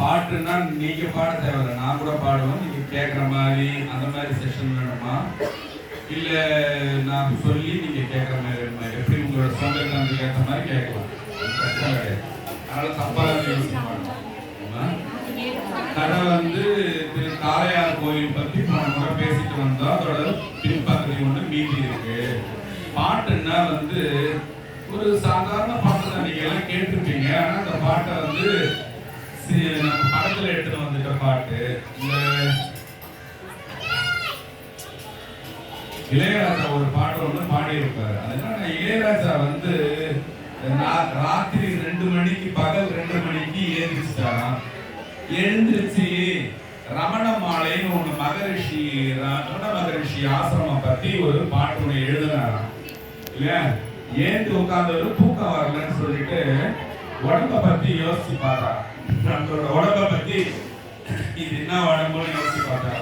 பாட்டுன்னா நீங்க பாட தேவையில்ல. நான் கூட பாடுவேன். நீங்க கேட்குற மாதிரி அந்த மாதிரி செஷன் வேணுமா? இல்ல நான் சொல்லி நீங்க கேட்குற மாதிரி வேணுமா? எப்படி உங்களோட சொந்தக்காரங்களுக்கு ஏற்ற மாதிரி கேட்கலாம். பிரச்சனை கிடையாது. அதனால தப்பா கடை வந்து திரு காளையார் கோயில் பத்தி போன முறை பேசிட்டு வந்தோம். அதோட பின்பகுதி ஒண்ணு மீதி இருக்கு. பாட்டுன்னா வந்து ஒரு சாதாரண பாட்டு தான். நீங்க எல்லாம் கேட்டிருப்பீங்க. ஆனா அந்த பாட்டை வந்து படத்துல எடுத்துட்டு வந்துட்ட பாட்டு இந்த இளையராஜா ஒரு பாட்டு ஒண்ணு பாடி இருப்பாரு அதனால இளையராஜா வந்து ராத்திரி ரெண்டு மணிக்கு பகல் ரெண்டு மணிக்கு எழுந்திரிச்சிட்டாராம் எழுந்திருச்சு ரமண மாலைன்னு ஒண்ணு மகரிஷி ரமண மகரிஷி ஆசிரமம் பத்தி ஒரு பாட்டு ஒண்ணு எழுதினாராம். இல்லையா? ஏந்து உட்கார்ந்தவர் தூக்கம் வரலன்னு சொல்லிட்டு உடம்ப பத்தி யோசிச்சு பார்த்தா நம்மளோட உடம்ப பத்தி இது என்ன உடம்புன்னு யோசிச்சு பார்த்தா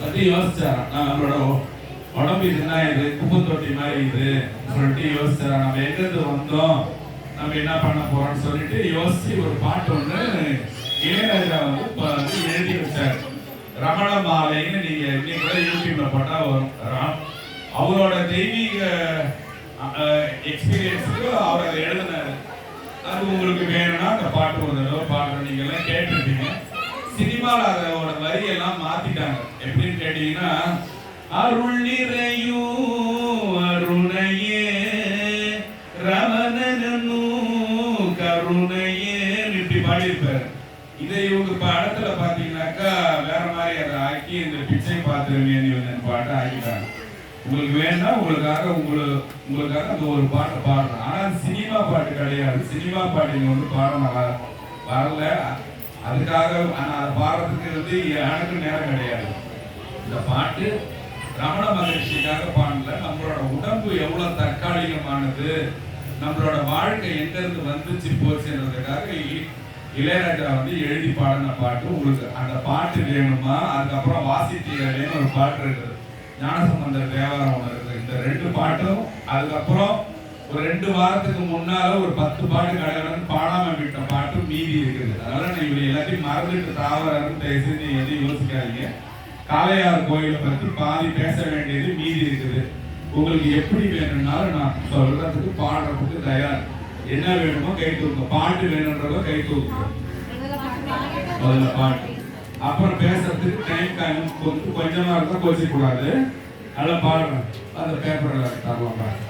பத்தி யோசிச்சாராம் நம்மளோட உடம்பு இதுனா இது? குப்பு தொட்டி மாதிரி இது. சொல்லிட்டு யோசிச்சா நம்ம எங்கிருந்து வந்தோம்? நம்ம என்ன பண்ண போறோம்னு சொல்லிட்டு யோசிச்சு ஒரு பாட்டு ஒன்று இளையராஜா வந்து வந்து எழுதி வச்சார். ரமண மாலைன்னு நீங்க இன்னைக்கு கூட யூடியூப்ல போட்டா வரும். அவரோட தெய்வீக எக்ஸ்பீரியன்ஸுக்கு அவர் அதை எழுதினாரு. அது உங்களுக்கு வேணும்னா அந்த பாட்டு ஒரு தடவை பாடுற நீங்க எல்லாம் கேட்டிருப்பீங்க. சினிமாவில் அதோட வரியெல்லாம் மாத்திட்டாங்க. எப்படின்னு கேட்டீங்கன்னா அருள் நிறையும் அருணையே ரமணனு கருணையே இப்படி பாடியிருப்பாரு. இதை இவங்க படத்துல பாத்தீங்கன்னாக்கா வேற மாதிரி அதை ஆக்கி இந்த பிச்சை பாத்திரமே பாட்டை ஆக்கிட்டாங்க. உங்களுக்கு வேணா உங்களுக்காக உங்களுக்கு உங்களுக்காக அந்த ஒரு பாட்டை பாடுறோம் ஆனா சினிமா பாட்டு கிடையாது. சினிமா பாட்டு இங்க வந்து பாட நல்லா வரல. அதுக்காக ஆனா அது பாடுறதுக்கு வந்து எனக்கு நேரம் கிடையாது. இந்த பாட்டு ரமண மகரிஷிக்காக பாடல. நம்மளோட உடம்பு எவ்வளவு தற்காலிகமானது? நம்மளோட வாழ்க்கை எங்க இருந்து வந்துச்சு போச்சுன்றதுக்காக இளையராஜா வந்து எழுதி பாடின பாட்டு. உங்களுக்கு அந்த பாட்டு வேணுமா? அதுக்கப்புறம் வாசித்தீரேன்னு ஒரு பாட்டு இருக்குது. ஞானசம்பந்த தேவாரம் ஒன்று இருக்குது. இந்த ரெண்டு பாட்டும் அதுக்கப்புறம் ஒரு ரெண்டு வாரத்துக்கு முன்னால ஒரு பத்து பாட்டு கடகடன் பாடாம விட்ட பாட்டு மீதி இருக்குது. அதனால நான் இவரை எல்லாத்தையும் மறந்துட்டு தாவரன்னு பேசி நீ எதையும் யோசிக்காதீங்க. காளையார் கோயிலை பற்றி பாதி பேச வேண்டியது மீதி இருக்குது. உங்களுக்கு எப்படி வேணும்னாலும் நான் சொல்றதுக்கு பாடுறதுக்கு தயார். என்ன வேணுமோ கை தூக்கு. பாட்டு வேணுன்றதோ கை தூக்கு. முதல்ல பாட்டு அப்புறம் பேசுறதுக்கு டைம் டைம் கொஞ்சம் கொஞ்சமா இருந்தா கோச்சிக்க கூடாது நல்லா பாடுறேன் அந்த பேப்பர்ல தரலாம் பாருங்க.